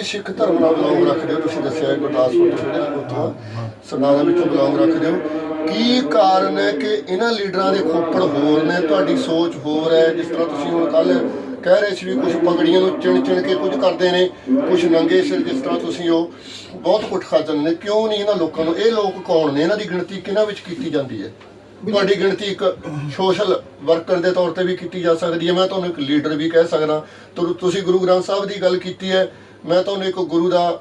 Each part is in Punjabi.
ਵੀ ਸਿੱਖ ਧਰਮ ਨਾਲ ਬਿਲੋਂਗ ਰੱਖਦੇ ਹੋ। ਤੁਸੀਂ ਦੱਸਿਆ ਗੁਰਦਾਸਪੁਰ ਤੋਂ ਜਿਹੜੇ ਉੱਥੋਂ ਸਰਦਾਰਾਂ ਵਿੱਚੋਂ ਬਿਲੋਂਗ ਰੱਖਦੇ ਹੋ। ਕੀ ਕਾਰਨ ਹੈ ਕਿ ਇਹਨਾਂ ਲੀਡਰਾਂ ਦੇ ਖੋਪੜ ਹੋਰ ਨੇ? ਤੁਹਾਡੀ ਸੋਚ ਹੋਰ ਹੈ। ਜਿਸ ਤਰ੍ਹਾਂ ਤੁਸੀਂ ਹੁਣ ਕੱਲ ਕਹਿ ਰਹੇ ਸੀ ਵੀ ਕੁਝ ਪਗੜੀਆਂ ਨੂੰ ਚਿਣ ਚਿਣ ਕੇ ਕੁਝ ਕਰਦੇ ਨੇ ਕੁਝ ਨੰਗੇ ਸਿਰ ਜਿਸ ਤਰ੍ਹਾਂ ਤੁਸੀਂ ਉਹ ਬਹੁਤ ਕੁਝ ਖਾਜਨ ਨੇ। ਕਿਉਂ ਨਹੀਂ ਇਹਨਾਂ ਲੋਕਾਂ ਨੂੰ? ਇਹ ਲੋਕ ਕੌਣ ਨੇ? ਇਹਨਾਂ ਦੀ ਗਿਣਤੀ ਕਿਹਨਾਂ ਵਿੱਚ ਕੀਤੀ ਜਾਂਦੀ ਹੈ? ਤੁਹਾਡੀ ਗਿਣਤੀ ਇੱਕ ਸੋਸ਼ਲ ਵਰਕਰ ਦੇ ਤੌਰ ਤੇ ਵੀ ਕੀਤੀ ਜਾ ਸਕਦੀ ਹੈ। ਮੈਂ ਤੁਹਾਨੂੰ ਇੱਕ ਲੀਡਰ ਵੀ ਕਹਿ ਸਕਦਾ। ਤੁਸੀਂ ਗੁਰੂ ਗ੍ਰੰਥ ਸਾਹਿਬ ਦੀ ਗੱਲ ਕੀਤੀ ਹੈ। ਮੈਂ ਤੁਹਾਨੂੰ ਇੱਕ ਗੁਰੂ ਦਾ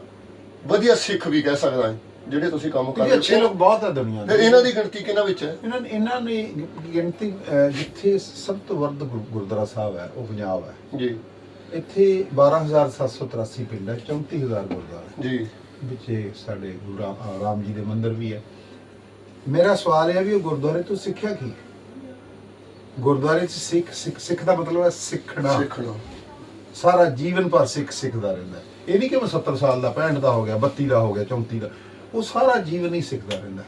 ਵਧੀਆ ਸਿੱਖ ਵੀ ਕਹਿ ਸਕਦਾ ਹਾਂ ਜਿਹੜੇ ਤੁਸੀਂ ਕੰਮ ਕਰ ਇਹ ਰਹੇ ਅੱਛੇ ਲੋਕ ਬਹੁਤ ਹੈ ਦੁਨੀਆ ਤੇ ਦੇ ਇਹਨਾਂ ਦੀ ਗਿਣਤੀ ਕਿਹਨਾਂ ਵਿੱਚ ਹੈ? ਇਹਨਾਂ ਇਹਨਾਂ ਨੇ ਗਿਣਤੀ ਅਹ, ਜਿੱਥੇ ਸਭ ਤੋਂ ਵੱਧ ਗੁਰ- ਗੁਰਦੁਆਰਾ ਸਾਹਿਬ ਹੈ ਉਹ ਪੰਜਾਬ ਹੈ। ਜੀ। ਇੱਥੇ 12783 ਪਿੰਡ ਹੈ 34000 ਗੁਰਦੁਆਰਾ। ਜੀ। ਵਿੱਚ ਸਾਡੇ ਗੁਰੂ ਰਾਮ ਅਹ, ਰਾਮ ਜੀ ਦੇ ਮੰਦਿਰ ਵੀ ਹੈ। ਮੇਰਾ ਸਵਾਲ ਹੈ ਵੀ ਉਹ ਗੁਰਦੁਆਰੇ ਤੋਂ ਸਿੱਖਿਆ ਕੀ ਗੁਰਦੁਆਰੇ 'ਚ ਸਿੱਖ ਸਿੱਖ ਸਿੱਖ ਦਾ ਮਤਲਬ ਹੈ ਸਿੱਖਣਾ। ਸਿੱਖਣਾ। ਸਾਰਾ ਜੀਵਨ ਭਰ ਸਿੱਖ ਸਿੱਖਦਾ ਰਹਿੰਦਾ ਹੈ। ਇਹ ਨਹੀਂ ਕਿ ਮੈਂ 70 ਸਾਲ ਦਾ 65 ਦਾ ਹੋ ਗਿਆ 32 ਦਾ ਹੋ ਗਿਆ 34 ਦਾ ਉਹ ਸਾਰਾ ਜੀਵਨ ਹੀ ਸਿੱਖਦਾ ਰਹਿੰਦਾ।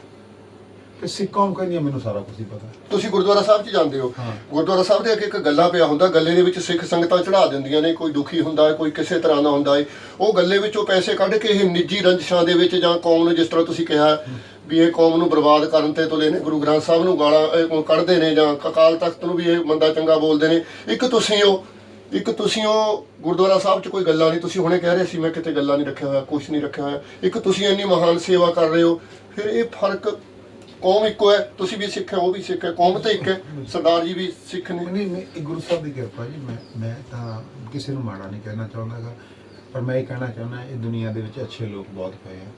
ਤੇ ਸਿੱਖ ਕੌਮ ਕਹਿੰਦੀ ਹੈ, ਮੈਨੂੰ ਸਾਰਾ ਕੁਝ ਹੀ ਪਤਾ। ਤੁਸੀਂ ਗੁਰਦੁਆਰਾ ਸਾਹਿਬ 'ਚ ਜਾਂਦੇ ਹੋ ਹਾਂ। ਗੁਰਦੁਆਰਾ ਸਾਹਿਬ ਦੇ ਅੱਗੇ ਇੱਕ ਗੱਲਾ ਪਿਆ ਹੁੰਦਾ ਗੱਲੇ ਦੇ ਵਿੱਚ ਸਿੱਖ ਸੰਗਤਾਂ ਚੜਾ ਦਿੰਦੀਆਂ ਨੇ ਕੋਈ ਦੁਖੀ ਹੁੰਦਾ ਹੈ ਕੋਈ ਕਿਸੇ ਤਰ੍ਹਾਂ ਦਾ ਹੁੰਦਾ ਹੈ ਉਹ ਗੱਲੇ ਵਿੱਚੋਂ ਪੈਸੇ ਕੱਢ ਕੇ ਇਹ ਨਿੱਜੀ ਰੰਜਿਸ਼ਾਂ ਦੇ ਵਿੱਚ ਜਾਂ ਕੌਮ ਨੂੰ ਜਿਸ ਤਰ੍ਹਾਂ ਤੁਸੀਂ ਕਿਹਾ ਵੀ ਇਹ ਕੌਮ ਨੂੰ ਬਰਬਾਦ ਕਰਨ ਤੇ ਤੁਲੇ ਨੇ ਗੁਰੂ ਗ੍ਰੰਥ ਸਾਹਿਬ ਨੂੰ ਗਾਲਾਂ ਕੱਢਦੇ ਨੇ ਜਾਂ ਅਕਾਲ ਤਖਤ ਨੂੰ ਵੀ ਇਹ ਬੰਦਾ ਚੰਗਾ ਬੋਲਦੇ ਨੇ ਇੱਕ ਤੁਸੀਂ ਉਹ ਇੱਕ ਤੁਸੀਂ ਉਹ ਗੁਰਦੁਆਰਾ ਸਾਹਿਬ 'ਚ ਕੋਈ ਗੱਲਾਂ ਨਹੀਂ, ਤੁਸੀਂ ਹੁਣੇ ਕਹਿ ਰਹੇ ਸੀ, ਮੈਂ ਕਿਤੇ ਗੱਲਾਂ ਨਹੀਂ ਰੱਖਿਆ ਹੋਇਆ ਕੁਝ ਨਹੀਂ ਰੱਖਿਆ ਹੋਇਆ। ਇੱਕ ਤੁਸੀਂ ਇੰਨੀ ਮਹਾਨ ਸੇਵਾ ਕਰ ਰਹੇ ਹੋ, ਫਿਰ ਇਹ ਫ਼ਰਕ ਕੌਮ ਇੱਕੋ ਹੈ, ਤੁਸੀਂ ਵੀ ਸਿੱਖ ਹੈ, ਉਹ ਵੀ ਸਿੱਖ ਹੈ, ਕੌਮ ਤਾਂ ਇੱਕ ਹੈ, ਸਰਦਾਰ ਜੀ ਵੀ ਸਿੱਖ ਨੇ। ਨਹੀਂ ਮੈਂ ਗੁਰੂ ਸਾਹਿਬ ਦੀ ਕਿਰਪਾ ਜੀ, ਮੈਂ ਮੈਂ ਤਾਂ ਕਿਸੇ ਨੂੰ ਮਾੜਾ ਨਹੀਂ ਕਹਿਣਾ ਚਾਹੁੰਦਾਗਾ ਪਰ ਮੈਂ ਇਹ ਕਹਿਣਾ ਚਾਹੁੰਦਾ, ਇਹ ਦੁਨੀਆ ਦੇ ਵਿੱਚ ਅੱਛੇ ਲੋਕ ਬਹੁਤ ਪਏ ਆ।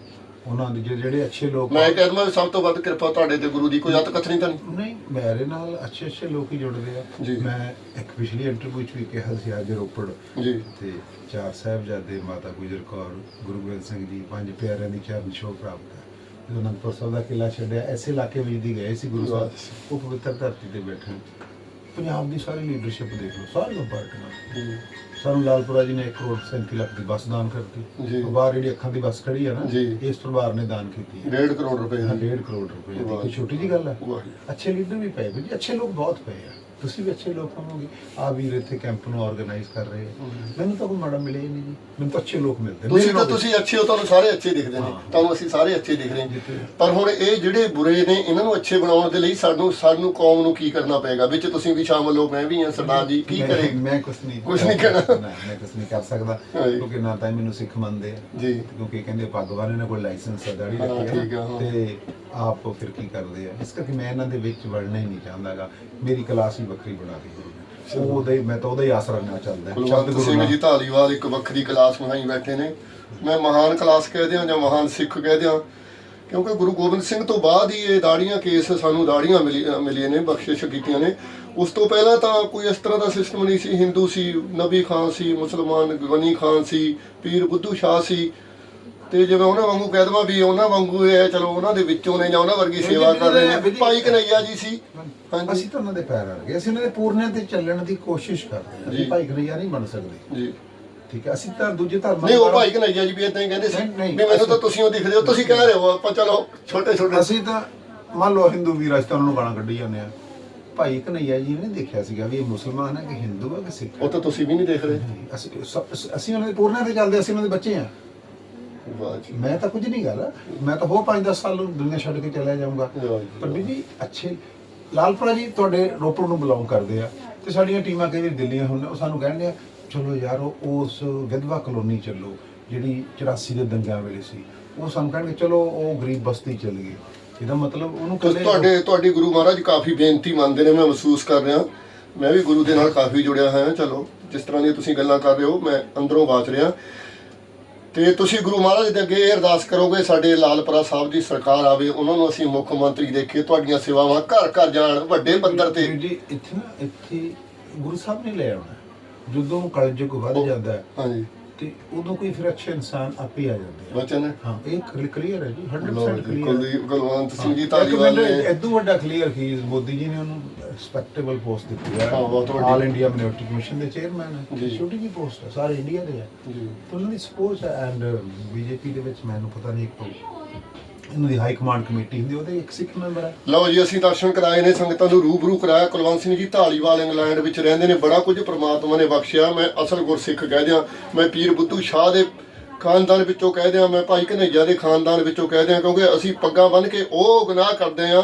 ਉਹਨਾਂ ਦੇ ਜਿਹੜੇ- ਜਿਹੜੇ ਅੱਛੇ ਲੋਕ ਮੈਂ ਕਹਿੰਦਾ ਸਭ ਤੋਂ ਵੱਧ ਕਿਰਪਾ ਤੁਹਾਡੇ ਤੇ ਗੁਰੂ ਦੀ ਕੋਈ ਅਤ ਕਥਨੀ ਤਾਂ ਨਹੀਂ? ਨਹੀਂ ਮੇਰੇ ਨਾਲ ਅੱਛੇ ਅੱਛੇ ਲੋਕ ਹੀ ਜੁੜਦੇ ਆ। ਜੀ। ਮੈਂ ਇੱਕ ਪਿਛਲੀ ਇੰਟਰਵਿਊ ਵਿੱਚ ਵੀ ਕਿਹਾ ਸੀ ਅੱਜ ਰੋਪੜ। ਜੀ। ਤੇ ਚਾਰ ਸਾਹਿਬਜ਼ਾਦੇ ਮਾਤਾ ਗੁਜਰ ਕੌਰ ਗੁਰੂ ਗੋਬਿੰਦ ਸਿੰਘ ਜੀ ਪੰਜ ਪਿਆਰਿਆਂ ਦੀ ਚਰਨ ਛੋਹ ਪ੍ਰਾਪਤ ਹੈ। ਜਦੋਂ ਅਨੰਦਪੁਰ ਸਾਹਿਬ ਦਾ ਕਿਲਾ ਛੱਡਿਆ ਐਸੇ ਇਲਾਕੇ ਵਿੱਚ ਦੀ ਗਏ ਸੀ ਗੁਰੂ ਸਾਹਿਬ ਉਹ ਪਵਿੱਤਰ ਧਰਤੀ ਤੇ ਬੈਠੇ। ਪੰਜਾਬ ਦੀ ਸਾਰੀ ਲੀਡਰਸ਼ਿਪ ਦੇਖ ਲਓ ਸਾਰੀਆਂ ਪਾਰਟੀਆਂ ਸਾਨੂੰ ਲਾਲਪੁਰਾ ਜੀ ਨੇ 1 ਕਰੋੜ 37 ਲੱਖ ਦੀ ਬੱਸ ਦਾਨ ਕਰਤੀ ਜੀ। ਬਾਹਰ ਜਿਹੜੀ ਅੱਖਾਂ ਦੀ ਬੱਸ ਖੜੀ ਹੈ ਨਾ। ਇਸ ਪਰਿਵਾਰ ਨੇ ਦਾਨ ਕੀਤੀ ਹੈ 1.5 ਕਰੋੜ ਰੁਪਏ ਦੀ 1.5 ਕਰੋੜ ਰੁਪਏ ਦੀ। ਕੋਈ ਛੋਟੀ ਜੀ ਗੱਲ ਹੈ। ਅੱਛੇ ਲੀਡਰ ਵੀ ਪਏ ਵੀ ਅੱਛੇ ਲੋਕ ਬਹੁਤ ਪਏ ਆ ਤੁਸੀਂ ਵੀ ਅੱਛੇ ਲੋਕ ਹੋਵੋਗੇ। ਆ ਵੀਰ ਇੱਥੇ ਕੈਂਪ ਨੂੰ ਆਰਗੇਨਾਈਜ਼ ਕਰ ਰਹੇ ਹੋ। ਮੈਨੂੰ ਤਾਂ ਕੋਈ ਮਾੜਾ ਮਿਲੇ ਹੀ ਨਹੀਂ ਜੀ। ਮੈਨੂੰ ਤਾਂ ਅੱਛੇ ਲੋਕ ਮਿਲਦੇ ਨੇ। ਤੁਸੀਂ ਤਾਂ ਤੁਸੀਂ ਅੱਛੇ ਹੋ ਤੁਹਾਨੂੰ ਸਾਰੇ ਅੱਛੇ ਦਿਖਦੇ ਨੇ। ਤੁਹਾਨੂੰ ਅਸੀਂ ਸਾਰੇ ਅੱਛੇ ਦਿਖ ਰਹੇ ਪਰ ਹੁਣ ਇਹ ਜਿਹੜੇ ਬੁਰੇ ਨੇ ਇਹਨਾਂ ਨੂੰ ਅੱਛੇ ਬਣਾਉਣ ਦੇ ਲਈ ਸਾਨੂੰ ਸਾਨੂੰ ਕੌਮ ਨੂੰ ਕੀ ਕਰਨਾ ਪਏਗਾ? ਵਿੱਚ ਤੁਸੀਂ ਵੀ ਸ਼ਾਮਲ ਹੋ ਮੈਂ ਵੀ ਹਾਂ ਸਰਦਾਰ ਜੀ। ਕੀ ਕਰੇ? ਮੈਂ ਕੁਝ ਨਹੀਂ ਕੁਛ ਨਹੀਂ ਕਹਿਣਾ। ਨਾ, ਮੈਂ ਕੁਝ ਨਹੀਂ ਕਰ ਸਕਦਾ। ਕਿਉਂਕਿ ਨਾ ਤਾਂ ਮੈਨੂੰ ਸਿੱਖ ਮੰਨਦੇ ਆ। ਜੀ। ਕਿਉਂਕਿ ਕਹਿੰਦੇ ਪੱਗ ਵਾਲੇ ਨੇ ਕੋਈ ਲਾਇਸੈਂਸ ਦਾੜੀ ਰੱਖੀ ਆ, ਹਾਂ। ਤੇ ਆਪ ਫਿਰ ਕੀ ਕਰਦੇ ਆ? ਇਸ ਕਰਕੇ ਮੈਂ ਇਹਨਾਂ ਦੇ ਵਿੱਚ ਵੜਨਾ ਹੀ ਨਹੀਂ ਚਾਹੁੰਦਾਗਾ। ਮੇਰੀ ਕਲਾਸ ਹੀ ਵੱਖਰੀ ਬਣਾ ਉਹ ਉਹਦੇ ਮੈਂ ਤਾਂ ਉਹਦਾ ਹੀ ਆਸਰਾ ਨਾਲ ਚੱਲਦਾ। ਹੈ। ਕੁਲਵੰਤ ਗੁਰੂ ਸਿੰਘ। ਜੀ ਧਾਲੀਵਾਲ ਇੱਕ ਵੱਖਰੀ ਕਲਾਸ ਬਣਾਈ ਬੈਠੇ ਨੇ। ਮੈਂ ਮਹਾਨ ਕਲਾਸ ਕਹਦੇ ਹਾਂ ਜਾਂ ਮਹਾਨ ਸਿੱਖ ਕਹਦੇ ਹਾਂ ਕਿਉਂਕਿ ਗੁਰੂ ਗੋਬਿੰਦ ਸਿੰਘ ਤੋਂ ਬਾਅਦ ਹੀ ਇਹ ਦਾੜੀਆਂ ਕੇਸ ਸਾਨੂੰ ਦਾੜੀਆਂ ਮਿਲੀਆਂ ਨੇ ਬਖਸ਼ਿਸ਼ ਕੀਤੀਆਂ ਨੇ। ਉਸ ਤੋਂ ਪਹਿਲਾਂ ਤਾਂ ਕੋਈ ਇਸ ਤਰ੍ਹਾਂ ਦਾ ਸਿਸਟਮ ਨਹੀਂ ਸੀ। ਹਿੰਦੂ ਸੀ ਨਬੀ ਖਾਨ ਸੀ ਮੁਸਲਮਾਨ ਗਨੀ ਖਾਨ ਸੀ ਪੀਰ ਬੁੱਧੂ ਸ਼ਾਹ ਸੀ। ਤੇ ਜਿਵੇਂ ਉਹਨਾਂ ਵਾਂਗੂ ਕਹਿ ਦਵਾਂ ਵੀ ਉਹਨਾਂ ਵਾਂਗੂ ਇਹ ਹੈ, ਚਲੋ ਉਹਨਾਂ ਦੇ ਵਿੱਚੋਂ ਨੇ ਜਾਂ ਉਹਨਾਂ ਵਰਗੀ ਸੇਵਾ ਕਰ ਰਹੇ ਨੇ ਭਾਈ ਕਨਈਆ ਜੀ ਸੀ। ਹਾਂਜੀ। ਅਸੀਂ ਤਾਂ ਉਹਨਾਂ ਦੇ ਪੈਰ ਅੜ ਗਏ। ਅਸੀਂ ਉਹਨਾਂ ਦੇ ਪੂਰਨਿਆਂ ਤੇ ਚੱਲਣ ਦੀ ਕੋਸ਼ਿਸ਼ ਕਰਦੇ ਹਾਂ। ਜੀ। ਅਸੀਂ ਭਾਈ ਕਨਈਆ ਨਹੀਂ ਬਣ ਸਕਦੇ। ਜੀ। ਠੀਕ ਹੈ। ਅਸੀਂ ਤਾਂ ਦੂਜੇ ਧਰਮਾਂ ਨਹੀਂ ਉਹ ਭਾਈ ਕਨਈਆ ਜੀ ਵੀ ਇਦਾਂ ਹੀ ਕਹਿੰਦੇ ਸੀ ਨਹੀਂ, ਨਹੀਂ, ਵੀ ਮੈਨੂੰ ਤਾਂ ਅਸੀਂ- ਤੁਸੀਂ ਉਹ ਦਿਖਦੇ ਹੋ ਤੁਸੀਂ ਕਹਿ ਰਹੇ ਹੋ ਆਪਾਂ ਚਲੋ ਛੋਟੇ ਛੋਟੇ। ਅਸੀਂ ਤਾਂ ਮੰਨ ਲਓ ਹਿੰਦੂ ਤਾਂ ਉਹਨਾਂ ਨੂੰ ਗਾਲਾਂ ਕੱਢੀ ਜਾਂਦੇ ਆ ਭਾਈ ਕਨਈਆ ਜੀ ਨੇ ਦੇਖਿਆ ਸੀਗਾ ਵੀ ਇਹ ਮੁਸਲਮਾਨ ਹੈ ਕਿ ਹਿੰਦੂ ਹੈ ਕਿ ਸਿੱਖ ਹੈ। ਉਹ ਤਾਂ ਤੁਸੀਂ ਵੀ ਨਹੀਂ ਦੇਖ ਰਹੇ। ਅਸੀਂ ਅਸੀਂ ਉਹਨਾਂ ਦੇ ਪੂਰਨਿਆਂ ਤੇ ਚੱਲਦੇ ਅਸੀਂ ਉਹਨਾਂ ਦੇ ਬੱਚੇ ਆ ਵਾਹ ਜੀ। ਮੈਂ ਤਾਂ ਕੁਝ ਨਹੀਂ ਗੱਲ ਮੈਂ ਤਾਂ ਹੋਰ 5-10 ਸਾਲ ਨੂੰ ਦੁਨੀਆ ਛੱਡ ਕੇ ਚਲਿਆ ਜਾਊਂਗਾ। ਜੀ। ਪਰ ਬੀਬੀ ਅੱਛੇ। ਲਾਲਪੁਰਾ ਜੀ ਤੁਹਾਡੇ ਰੋਪੜ ਨੂੰ ਬਿਲੋਂਗ ਕਰਦੇ ਆ। ਤੇ ਸਾਡੀਆਂ ਟੀਮਾਂ ਕਈ ਵਾਰੀ ਦਿੱਲੀਆਂ ਹੁੰਦੀਆਂ ਉਹ ਸਾਨੂੰ ਕਹਿੰਦੇ ਆ ਚਲੋ ਯਾਰ ਉਸ ਵਿਧਵਾ ਕਲੋਨੀ ਚੱਲੋ ਜਿਹੜੀ 84 ਦੇ ਦੰਗਿਆਂ ਵੇਲੇ ਸੀ। ਉਹ ਸਾਨੂੰ ਕਹਿਣਗੇ ਚਲੋ ਉਹ ਗਰੀਬ ਬਸਤੀ ਚੱਲ ਗਈ। ਇਹਦਾ ਮਤਲਬ ਉਹਨੂੰ ਕੱਲੇ ਤੁਹਾਡੇ ਤੁਹਾਡੀ ਗੁਰੂ ਮਹਾਰਾਜ ਕਾਫੀ ਬੇਨਤੀ ਮੰਨਦੇ ਨੇ ਮੈਂ ਮਹਿਸੂਸ ਕਰ ਰਿਹਾ। ਮੈਂ ਵੀ ਗੁਰੂ ਦੇ ਨਾਲ ਕਾਫੀ ਜੁੜਿਆ ਹੋਇਆ ਚਲੋ ਜਿਸ ਤਰ੍ਹਾਂ ਦੀਆਂ ਤੁਸੀਂ ਗੱਲਾਂ ਕਰ ਰਹੇ ਹੋ ਮੈਂ ਅੰਦਰੋਂ ਬਾਚ ਰਿਹਾ। ਤੇ ਤੁਸੀਂ ਗੁਰੂ ਮਹਾਰਾਜ ਦੇ ਅੱਗੇ ਇਹ ਅਰਦਾਸ ਕਰੋਗੇ ਸਾਡੇ ਲਾਲਪੁਰਾ ਸਾਹਿਬ ਦੀ ਸਰਕਾਰ ਆਵੇ ਉਹਨਾਂ ਨੂੰ ਅਸੀਂ ਮੁੱਖ ਮੰਤਰੀ ਦੇਖੀਏ ਤੁਹਾਡੀਆਂ ਸੇਵਾਵਾਂ ਘਰ ਘਰ ਜਾਣ ਵੱਡੇ ਪੱਧਰ ਤੇ। ਜੀ ਇੱਥੇ ਨਾ ਇੱਥੇ ਗੁਰੂ ਸਾਹਿਬ ਨੇ ਲੈ ਆਉਣਾ। ਜਦੋਂ ਕਲਯੁਗ ਵੱਧ ਜਾਂਦਾ ਹੈ, ਹਾਂਜੀ। ਤੇ ਉਦੋਂ ਕੋਈ ਫਿਰ ਅੱਛੇ ਇਨਸਾਨ ਆਪੇ ਆ ਜਾਂਦੇ ਆ। ਵਚਨ ਹੈ ਹਾਂ ਇਹ ਕਲੀਅਰ ਹੈ ਜੀ 100% ਲੋ ਜੀ ਕਲੀਅਰ ਕੁਲਦੀਪ ਕੁਲਵੰਤ ਸਿੰਘ ਜੀ ਧਾਲੀਵਾਲ ਨੇ। ਇਦੋਂ ਵੱਡਾ ਕਲੀਅਰ ਕੀ ਮੋਦੀ ਜੀ ਨੇ ਉਹਨੂੰ ਰਿਸਪੈਕਟੇਬਲ ਪੋਸਟ ਦਿੱਤੀ ਹੈ। ਹਾਂ, ਬਹੁਤ ਵੱਡੀ। ਆਲ ਇੰਡੀਆ ਮਿਨੋਰਟੀ ਕਮਿਸ਼ਨ ਦੇ ਚੇਅਰਮੈਨ ਹੈ। ਜੀ। ਛੋਟੀ ਜੀ ਪੋਸਟ ਹੈ ਸਾਰੇ ਇੰਡੀਆ ਦੇ ਹੈ। ਜੀ। ਤਾਂ ਉਹਨਾਂ ਦੀ ਸਪੋਰਟ ਹੈ ਐਂਡ ਬੀਜੇਪੀ ਦੇ ਵਿੱਚ ਮੈਨੂੰ ਪਤਾ ਨਹੀਂ ਇੱਕ ਇਹਨਾਂ ਦੀ ਹਾਈ ਕਮਾਂਡ ਕਮੇਟੀ ਹੁੰਦੀ, ਉਹਦੇ ਇੱਕ ਸਿੱਖ ਮੈਂਬਰ ਹੈ ਲਓ ਜੀ, ਅਸੀਂ ਦਰਸ਼ਨ ਕਰਾਏ ਨੇ, ਸੰਗਤਾਂ ਨੂੰ ਰੂਬਰੂ ਕਰਾਇਆ। ਕੁਲਵੰਤ ਸਿੰਘ ਜੀ, ਢਾਲੀਵਾਲ, ਇੰਗਲੈਂਡ ਵਿੱਚ ਰਹਿੰਦੇ ਨੇ, ਬੜਾ ਕੁਝ ਪ੍ਰਮਾਤਮਾ ਨੇ ਬਖਸ਼ਿਆ। ਮੈਂ ਅਸਲ ਗੁਰਸਿੱਖ ਕਹਿ ਦਿਆਂ, ਮੈਂ ਪੀਰ ਬੁੱਧੂ ਸ਼ਾਹ ਦੇ ਖਾਨਦਾਨ ਵਿੱਚੋਂ ਕਹਿ ਦਿਆਂ, ਮੈਂ ਭਾਈ ਕਨਈਆ ਦੇ ਖਾਨਦਾਨ ਵਿੱਚੋਂ ਕਹਿ ਦਿਆਂ, ਕਿਉਂਕਿ ਅਸੀਂ ਪੱਗਾਂ ਬੰਨ ਕੇ ਉਹ ਗੁਨਾਹ ਕਰਦੇ ਆ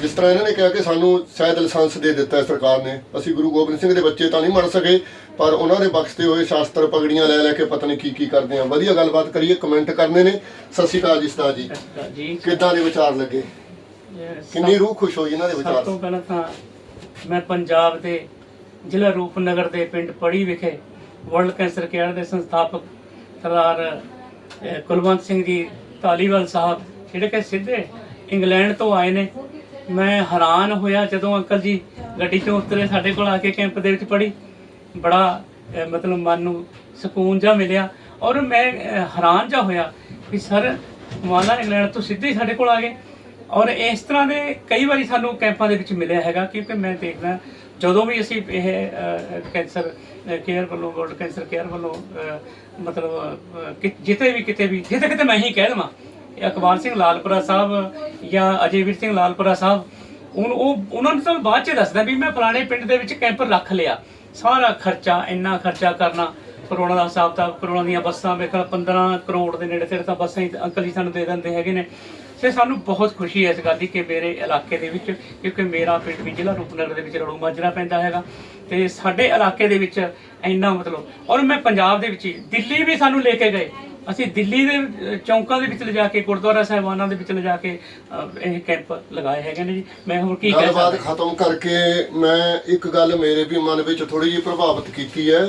ਜਿਸ ਤਰ੍ਹਾਂ ਇਹਨਾਂ ਨੇ ਕਿਹਾ ਕਿ ਸਾਨੂੰ ਸ਼ਾਇਦ ਲਾਇਸੈਂਸ ਦੇ ਦਿੱਤਾ ਹੈ ਸਰਕਾਰ ਨੇ। ਅਸੀਂ ਗੁਰੂ ਗੋਬਿੰਦ ਸਿੰਘ ਦੇ ਬੱਚੇ ਤਾਂ ਨਹੀਂ ਮੰਨ ਸਕੇ ਪਰ ਉਹਨਾਂ ਦੇ ਬਖਸ਼ਤੇ ਹੋਏ ਸ਼ਾਸਤਰ ਪਗੜੀਆਂ ਲੈ ਲੈ ਕੇ ਪਤਾ ਨਹੀਂ ਕੀ ਕੀ ਕਰਦੇ ਆ। ਵਧੀਆ ਗੱਲਬਾਤ ਕਰੀਏ ਕਮੈਂਟ ਕਰਨੇ ਨੇ। ਸਤਿ ਸ਼੍ਰੀ ਅਕਾਲ ਜੀ ਸਤਾ ਜੀ। ਜੀ। ਕਿੱਦਾਂ ਦੇ ਵਿਚਾਰ ਲੱਗੇ? ਕਿੰਨੀ ਰੂਹ ਖੁਸ਼ ਹੋਈ ਇਹਨਾਂ ਦੇ ਸਭ ਵਿਚਾਰ? ਤੋਂ ਪਹਿਲਾਂ ਤਾਂ ਮੈਂ ਪੰਜਾਬ ਦੇ ਜ਼ਿਲ੍ਹਾ ਰੂਪਨਗਰ ਦੇ ਪਿੰਡ ਪੜੀ ਵਿਖੇ ਵਰਲਡ ਕੈਂਸਰ ਕੇਅਰ ਦੇ ਸੰਸਥਾਪਕ ਸਰਦਾਰ ਕੁਲਵੰਤ ਸਿੰਘ ਜੀ ਧਾਲੀਵਾਲ ਸਾਹਿਬ ਜਿਹੜੇ ਕਿ ਸਿੱਧੇ ਇੰਗਲੈਂਡ ਤੋਂ ਆਏ ਨੇ। ਮੈਂ ਹੈਰਾਨ ਹੋਇਆ ਜਦੋਂ ਅੰਕਲ ਜੀ ਗੱਡੀ ਚੋਂ ਉਤਰੇ ਸਾਡੇ ਕੋਲ ਆ ਕੇ ਕੈਂਪ ਦੇ ਵਿੱਚ ਪੜੀ ਬੜਾ ਮਤਲਬ ਮਨ ਨੂੰ ਸਕੂਨ ਜਿਹਾ ਮਿਲਿਆ ਔਰ ਮੈਂ ਹੈਰਾਨ ਜਿਹਾ ਹੋਇਆ ਕਿ ਸਰ ਮਾਲਾ ਇੰਗਲੈਂਡ ਤੋਂ ਸਿੱਧੇ ਹੀ ਸਾਡੇ ਕੋਲ ਆ ਗਏ। ਔਰ ਇਸ ਤਰ੍ਹਾਂ ਦੇ ਕਈ ਵਾਰੀ ਸਾਨੂੰ ਕੈਂਪਾਂ ਦੇ ਵਿੱਚ ਮਿਲਿਆ ਹੈਗਾ ਕਿਉਂਕਿ ਮੈਂ ਦੇਖਦਾ ਜਦੋਂ ਵੀ ਅਸੀਂ ਇਹ ਕੈਂਸਰ ਕੇਅਰ ਵੱਲੋਂ, ਵਰਲਡ ਕੈਂਸਰ ਕੇਅਰ ਵੱਲੋਂ ਮਤਲਬ ਕਿ- ਜਿੱਥੇ ਵੀ, ਕਿਤੇ ਵੀ, ਜਿੱਥੇ ਕਿਤੇ ਮੈਂ ਹੀ ਕਹਿ ਦੇਵਾਂ ਅਕਬਾਰ ਸਿੰਘ ਲਾਲਪੁਰਾ ਸਾਹਿਬ ਜਾਂ ਅਜੇਵੀਰ ਸਿੰਘ ਲਾਲਪੁਰਾ ਸਾਹਿਬ, ਉਹ ਉਹ, ਉਹਨਾਂ ਨੂੰ ਤਾਂ ਮੈਂ ਬਾਅਦ ਚ ਦੱਸਦਾ ਵੀ ਮੈਂ ਫਲਾਣੇ ਪਿੰਡ ਦੇ ਵਿੱਚ ਕੈਂਪ ਰੱਖ ਲਿਆ। ਸਾਰਾ ਖਰਚਾ, ਇੰਨਾ ਖਰਚਾ ਕਰਨਾ, ਕਰੋੜਾਂ ਦਾ ਹਿਸਾਬ ਤਾਂ ਕਰੋੜਾਂ ਦੀਆਂ ਬੱਸਾਂ, ਮੇਰੇ ਖਿਆਲ 15 ਕਰੋੜ ਦੇ ਨੇੜੇ ਤੇੜੇ ਤਾਂ ਬੱਸਾਂ ਹੀ ਅੰਕਲ ਜੀ ਸਾਨੂੰ ਦੇ ਦਿੰਦੇ ਹੈਗੇ ਨੇ। ਤੇ ਸਾਨੂੰ ਬਹੁਤ ਖੁਸ਼ੀ ਹੈ ਇਸ ਗੱਲ ਦੀ ਕਿ ਮੇਰੇ ਇਲਾਕੇ ਦੇ ਵਿੱਚ, ਕਿਉਂਕਿ ਮੇਰਾ ਪਿੰਡ ਵੀ ਜ਼ਿਲ੍ਹਾ ਰੂਪਨਗਰ ਦੇ ਵਿੱਚ ਰੜੂ ਮਾਜਰਾ ਪੈਂਦਾ ਹੈਗਾ। ਤੇ ਸਾਡੇ ਇਲਾਕੇ ਦੇ ਵਿੱਚ ਇੰਨਾ ਮਤਲਬ, ਔਰ ਮੈਂ ਪੰਜਾਬ ਦੇ ਵਿੱਚ ਹੀ, ਦਿੱਲੀ ਵੀ ਸਾਨੂੰ ਲੈ ਕੇ ਗਏ। ਅਸੀਂ ਦਿੱਲੀ ਦੇ ਚੌਂਕਾਂ ਦੇ ਵਿੱਚ ਲਿਜਾ ਕੇ ਗੁਰਦੁਆਰਾ ਸਾਹਿਬਾਨਾਂ ਦੇ ਵਿੱਚ ਲਿਜਾ ਕੇ ਇਹ ਕੈਂਪ ਲਗਾਏ ਹੈਗੇ ਨੇ ਜੀ। ਮੈਂ ਹੋਰ ਕੀ ਕਹਿ ਗੱਲਬਾਤ ਸਕਦਾ? ਖਤਮ ਕਰਕੇ ਮੈਂ ਇੱਕ ਗੱਲ ਮੇਰੇ ਵੀ ਮਨ ਵਿੱਚ ਥੋੜੀ ਜਿਹੀ ਪ੍ਰਭਾਵਿਤ ਕੀਤੀ ਹੈ।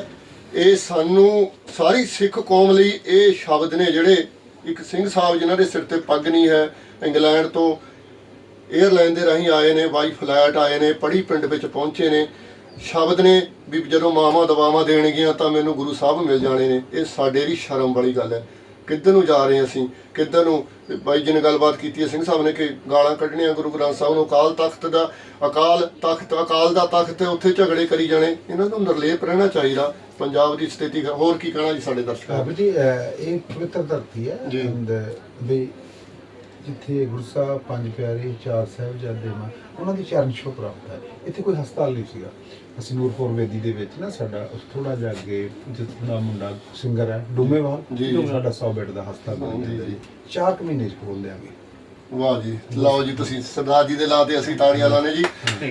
ਇਹ ਸਾਨੂੰ ਸਾਰੀ ਸਿੱਖ ਕੌਮ ਲਈ ਇਹ ਸ਼ਬਦ ਨੇ ਜਿਹੜੇ ਇੱਕ ਸਿੰਘ ਸਾਹਿਬ ਜਿਨ੍ਹਾਂ ਦੇ ਸਿਰ ਤੇ ਪੱਗ ਨਹੀਂ ਹੈ ਇੰਗਲੈਂਡ ਤੋਂ 에ਅਰਲਾਈਨ ਦੇ ਰਾਹੀਂ ਆਏ ਨੇ ਬਾਈ ਫਲੈਟ ਆਏ ਨੇ ਪੜੀ ਪਿੰਡ ਵਿੱਚ ਪਹੁੰਚੇ ਨੇ। ਸ਼ਬਦ ਨੇ ਵੀ ਜਦੋਂ ਮਾਵਾਂ ਦਵਾਵਾਂ ਦੇਣਗੀਆਂ ਤਾਂ ਮੈਨੂੰ ਗੁਰੂ ਸਾਹਿਬ ਮਿਲ ਜਾਣੇ ਨੇ। ਇਹ ਸਾਡੇ ਲਈ ਸ਼ਰਮ ਵਾਲੀ ਗੱਲ ਹੈ। ਕਿੱਧਰ ਨੂੰ ਜਾ ਰਹੇ ਹਾਂ ਅਸੀਂ? ਕਿੱਧਰ ਨੂੰ? ਬਾਈ ਜੀ ਨੇ ਗੱਲਬਾਤ ਕੀਤੀ ਹੈ ਸਿੰਘ ਸਾਹਿਬ ਨੇ ਕਿ ਗਾਲਾਂ ਕੱਢਣੀਆਂ ਗੁਰੂ ਗ੍ਰੰਥ ਸਾਹਿਬ ਨੂੰ ਅਕਾਲ ਤਖਤ ਦਾ ਅਕਾਲ ਤਖਤ ਅਕਾਲ ਦਾ ਤਖਤ ਤੇ ਉੱਥੇ ਝਗੜੇ ਕਰੀ ਜਾਣੇ। ਇਹਨਾਂ ਨੂੰ ਨਿਰਲੇਪ ਰਹਿਣਾ ਚਾਹੀਦਾ। ਪੰਜਾਬ ਦੀ ਸਥਿਤੀ ਹੋਰ ਕੀ ਕਹਿਣਾ ਜੀ ਸਾਡੇ ਦਰਸ਼ਕਾਂ ਜੀ ਇਹ ਪਵਿੱਤਰ ਧਰਤੀ ਹੈ ਜੀ। ਵੀ ਜਿੱਥੇ ਗੁਰੂ ਸਾਹਿਬ ਪੰਜ ਪਿਆਰੇ ਚਾਰ ਸਾਹਿਬਜ਼ਾਦੇ ਮਾਂ ਉਹਨਾਂ ਦੀ ਚਰਨ ਛੋਹ ਪ੍ਰਾਪਤ ਹੈ। ਇੱਥੇ ਕੋਈ ਹਸਪਤਾਲ ਨਹੀਂ ਸੀਗਾ। ਅਸੀਂ ਨੂਰਪੁਰ ਵੇਦੀ ਦੇ ਵਿੱਚ ਨਾ ਸਾਡਾ ਉਸ ਥੋੜਾ ਜਿਹਾ ਅੱਗੇ ਜਿੱਥੋਂ ਮੁੰਡਾ ਸਿੰਗਰ ਹੈ ਡੂਮੇਵਾਲ ਜੀ। ਸਾਡਾ 100 ਬੈੱਡ ਦਾ ਹਸਪਤਾਲ ਬਣ ਜੀ। ਚਾਰ ਮਹੀਨੇ ਚ ਖੋਲ ਦਿਆਂਗੇ। ਵਾਹ ਜੀ ਲਓ ਜੀ ਤੁਸੀਂ ਸਰਦਾਰ ਜੀ ਦੇ ਲਾਂ ਤੇ ਅਸੀਂ ਤਾੜੀਆਂ ਲਾਣੇ ਜੀ।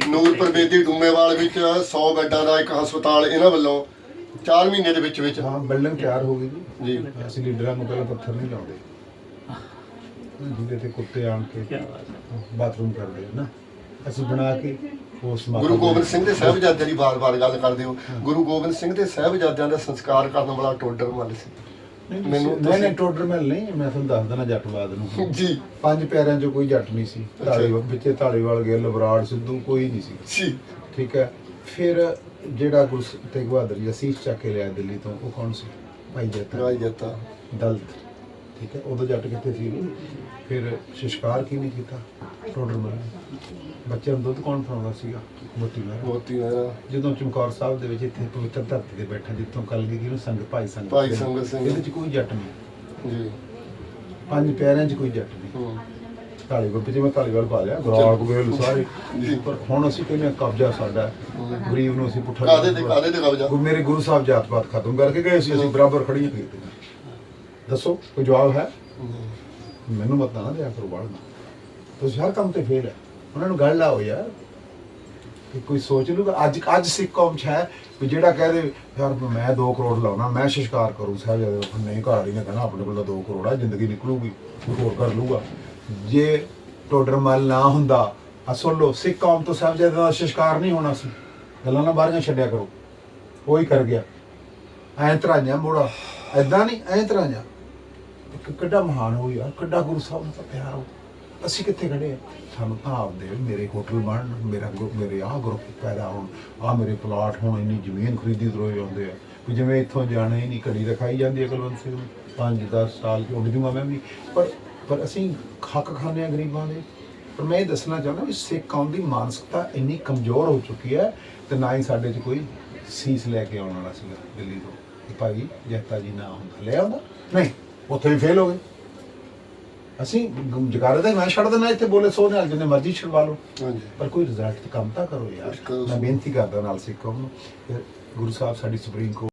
ਨੂਰਪੁਰ ਬੇਦੀ ਡੂਮੇਵਾਲ ਵਿੱਚ 100 ਬੈੱਡਾਂ ਦਾ ਇੱਕ ਹਸਪਤਾਲ ਇਹਨਾਂ ਵੱਲੋਂ 4 ਮਹੀਨੇ ਦੇ ਵਿੱਚ ਵਿੱਚ। ਹਾਂ ਬਿਲਡਿੰਗ ਤਿਆਰ ਹੋ ਗਈ ਜੀ। ਜੀ। ਅਸੀਂ ਲੀਡਰਾਂ ਨੂੰ ਪਹਿਲਾਂ ਪੱਥਰ ਨਹੀਂ ਲਾਉਂਦੇ। ਜਿਹਦੇ ਤੇ ਕੁੱਤੇ ਆਣ ਕੇ ਬਾਥਰੂਮ ਕਰਦੇ ਆ ਨਾ। ਅਸੀਂ ਬਣਾ ਕੇ ਉਸ ਮਾਤਾ ਗੁਰੂ ਗੋਬਿੰਦ ਸਿੰਘ ਦੇ ਸਾਹਿਬਜ਼ਾਦਿਆਂ ਦੀ ਬਾਰ-ਬਾਰ ਗੱਲ ਕਰਦੇ ਹੋ। ਗੁਰੂ ਗੋਬਿੰਦ ਸਿੰਘ ਦੇ ਸਾਹਿਬਜ਼ਾਦਿਆਂ ਦਾ ਸੰਸਕਾਰ ਕਰਨ ਵਾਲਾ ਟੋਡਰ ਮੱਲ ਸੀ। ਮੈਨੂੰ ਨਹੀਂ ਨਹੀਂ ਟੋਡਰ ਮੈਲ ਨਹੀਂ ਮੈਂ ਤੁਹਾਨੂੰ ਦੱਸ ਦੇਣਾ ਜੱਟਵਾਦ ਨੂੰ। ਜੀ। ਪੰਜ ਪਿਆਰਿਆਂ ਚੋਂ ਕੋਈ ਜੱਟ ਨਹੀਂ ਸੀ। ਢਾਲੀਵਾਲ ਵਿੱਚੇ ਢਾਲੀਵਾਲ ਗਿੱਲ ਬਰਾੜ ਸਿੱਧੂ ਕੋਈ ਨਹੀਂ ਸੀ। ਜੀ। ਠੀਕ ਹੈ। ਫਿਰ ਜਿਹੜਾ ਗੁਰੂ ਤੇਗ ਬਹਾਦਰ ਜੀ ਅਸੀਸ ਚੱਕ ਕੇ ਲਿਆ ਦਿੱਲੀ ਤੋਂ ਉਹ ਕੌਣ ਸੀ? ਭਾਈ ਜੱਤਾ ਰਾਜ ਜੱਤਾ ਦਲਤ। ਠੀਕ ਹੈ ਉਦੋਂ ਜੱਟ ਕਿੱਥੇ ਸੀ ਫਿਰ ਸ਼ਿਸ਼ਕਾਰ ਕੀ ਨਹੀਂ ਕੀਤਾ? ਟੋਡਰ ਮੈਲ ਬੱਚਿਆਂ ਨੂੰ ਦੁੱਧ ਕੌਣ ਪਿਲਾਉਂਦਾ ਸੀਗਾ? ਮੋਤੀ ਮਹਿਰਾ ਮੋਤੀ ਮਹਿਰਾ ਜਦੋਂ ਚਮਕੌਰ ਸਾਹਿਬ ਦੇ ਵਿੱਚ ਇੱਥੇ ਪਵਿੱਤਰ ਧਰਤੀ ਤੇ ਬੈਠਾ ਜਿੱਥੋਂ ਕਲਗੀ ਨੂੰ ਸੰਗ ਭਾਈ ਸੰਗ ਭਾਈ ਸੰਗਤ ਸਿੰਘ। ਇਹਦੇ 'ਚ ਕੋਈ ਜੱਟ ਨਹੀਂ। ਜੀ। ਪੰਜ ਪਿਆਰਿਆਂ 'ਚ ਕੋਈ ਜੱਟ ਨਹੀਂ। ਹੂੰ। ਢਾਲੀਵਾਲ ਪਿੱਛੇ ਮੈਂ ਢਾਲੀਵਾਲ ਪਾ ਲਿਆ ਗਰਾਕ ਵੇਲ ਸਾਰੇ। ਪਰ ਹੁਣ ਅਸੀਂ ਕਹਿੰਦੇ ਹਾਂ ਕਬਜ਼ਾ ਸਾਡਾ ਹੈ। ਗਰੀਬ ਨੂੰ ਅਸੀਂ ਪੁੱਠਾ ਕਾਦੇ ਤੇ ਕਾਦੇ ਤੇ ਕਬਜ਼ਾ? ਗੁਰੂ- ਮੇਰੇ ਗੁਰੂ ਸਾਹਿਬ ਜਾਤ ਪਾਤ ਖਤਮ ਕਰਕੇ ਗਏ ਸੀ ਅਸੀਂ ਬਰਾਬਰ ਖੜੀਆਂ ਕੀਤੇ ਦੱਸੋ ਕੋਈ ਜਵਾਬ ਹੈ? ਮੈਨੂੰ ਮਤ ਨਾ ਦਿਆ ਕਰੋ ਬਾਲ ਤੁਸੀਂ ਹਰ ਕੰਮ ਤੇ ਫੇਲ ਹੈ। ਉਹਨਾਂ ਨੂੰ ਗੱਲ ਲਾਓ ਯਾਰ ਕਿ ਕੋਈ ਸੋਚ ਲੂਗਾ ਅੱਜ ਅੱਜ ਸਿੱਖ ਕੌਮ ਚ ਹੈ ਵੀ ਜਿਹੜਾ ਕਹਿ ਦੇ ਯਾਰ ਮੈਂ 2 ਕਰੋੜ ਲਾਉਣਾ ਮੈਂ ਸ਼ਿਸ਼ਕਾਰ ਕਰੂੰ ਸਾਹਿਬ ਜਦ ਨਹੀਂ ਘਰ ਵਾਲੀ ਨੇ ਕਹਿਣਾ ਆਪਣੇ ਕੋਲ ਤਾਂ 2 ਕਰੋੜ ਆ ਜ਼ਿੰਦਗੀ ਨਿਕਲੂਗੀ ਹੋਰ ਕਰ ਲੂਗਾ ਜੇ ਟੋਡਰ ਮਲ ਨਾ ਹੁੰਦਾ ਸੁਣ ਲਓ ਸਿੱਖ ਕੌਮ ਤੋਂ ਸਾਹਿਬ ਜਦ ਦਾ ਸ਼ਿਸ਼ਕਾਰ ਨਹੀਂ ਹੋਣਾ ਸੀ। ਗੱਲਾਂ ਨਾ ਬਾਹਰੀਆਂ ਛੱਡਿਆ ਕਰੋ। ਉਹ ਹੀ ਕਰ ਗਿਆ। ਐਂ ਤਰਾਈਆਂ ਮੋੜਾ। ਐਦਾਂ ਨਹੀਂ ਐਂ ਤਰਾਈਆਂ। ਇੱਕ ਕਿੱਡਾ ਮਹਾਨ ਹੋ ਯਾਰ ਕਿੱਡਾ ਗੁਰੂ ਸਾਹਿਬ ਦਾ ਪਿਆਰ ਹੋ ਅਸੀਂ ਕਿੱਥੇ ਖੜੇ ਆ? ਸਾਨੂੰ ਤਾਂ ਆਪਦੇ ਮੇਰੇ ਹੋਟਲ ਬਣਨ, ਮੇਰਾ ਗਰੁੱਪ ਮੇਰੇ ਆਹ ਗਰੁੱਪ ਪੈਦਾ ਹੋਣ, ਆਹ ਮੇਰੇ ਪਲਾਟ ਹੋਣ, ਇੰਨੀ ਜ਼ਮੀਨ ਖਰੀਦੀ ਦਰੋਏ ਆਉਂਦੇ ਆ। ਵੀ ਜਿਵੇਂ ਇੱਥੋਂ ਜਾਣਾ ਹੀ ਨਹੀਂ, ਘੜੀ ਰਖਾਈ ਜਾਂਦੀ ਹੈ ਕੁਲਵੰਤ ਸਿੰਘ ਨੂੰ 5-10 ਸਾਲ ਉੱਡ ਜੂਗਾ ਮੈਂ ਵੀ। ਪਰ ਪਰ ਅਸੀਂ ਹੱਕ ਖਾਂਦੇ ਆ ਗਰੀਬਾਂ ਦੇ। ਪਰ ਮੈਂ ਇਹ ਦੱਸਣਾ ਚਾਹੁੰਦਾ ਵੀ ਸਿੱਖ ਕੌਮ ਦੀ ਮਾਨਸਿਕਤਾ ਇੰਨੀ ਕਮਜ਼ੋਰ ਹੋ ਚੁੱਕੀ ਹੈ ਤੇ ਨਾ ਹੀ ਸਾਡੇ 'ਚ ਕੋਈ ਸੀਸ ਲੈ ਕੇ ਆਉਣ ਵਾਲਾ ਸੀਗਾ ਦਿੱਲੀ ਤੋਂ। ਕਿ ਭਾਈ ਜੈਤਾ ਜੀ ਨਾ ਹੁੰਦਾ, ਲੈ ਆਉਂਦਾ। ਨਹੀਂ। ਉੱਥੇ ਵੀ ਫੇਲ ਹੋ ਗਏ। ਅਸੀਂ ਜਗਾਰੇ ਦਾ ਮੈਂ ਛੱਡ ਦੇਣਾ ਇੱਥੇ ਬੋਲੇ ਸੋ ਨਾਲ ਜਿੰਨੇ ਮਰਜ਼ੀ ਛਡਵਾ ਲਓ। ਹਾਂਜੀ। ਪਰ ਕੋਈ ਰਿਜ਼ਲਟ ਤੇ ਕੰਮ ਤਾਂ ਕਰੋ ਯਾਰ। ਮੈਂ ਬੇਨਤੀ ਕਰਦਾ ਨਾਲ ਸਿੱਖੋ ਨੂੰ ਗੁਰੂ ਸਾਹਿਬ ਸਾਡੀ ਸੁਪਰੀਮ ਕੋਰਟ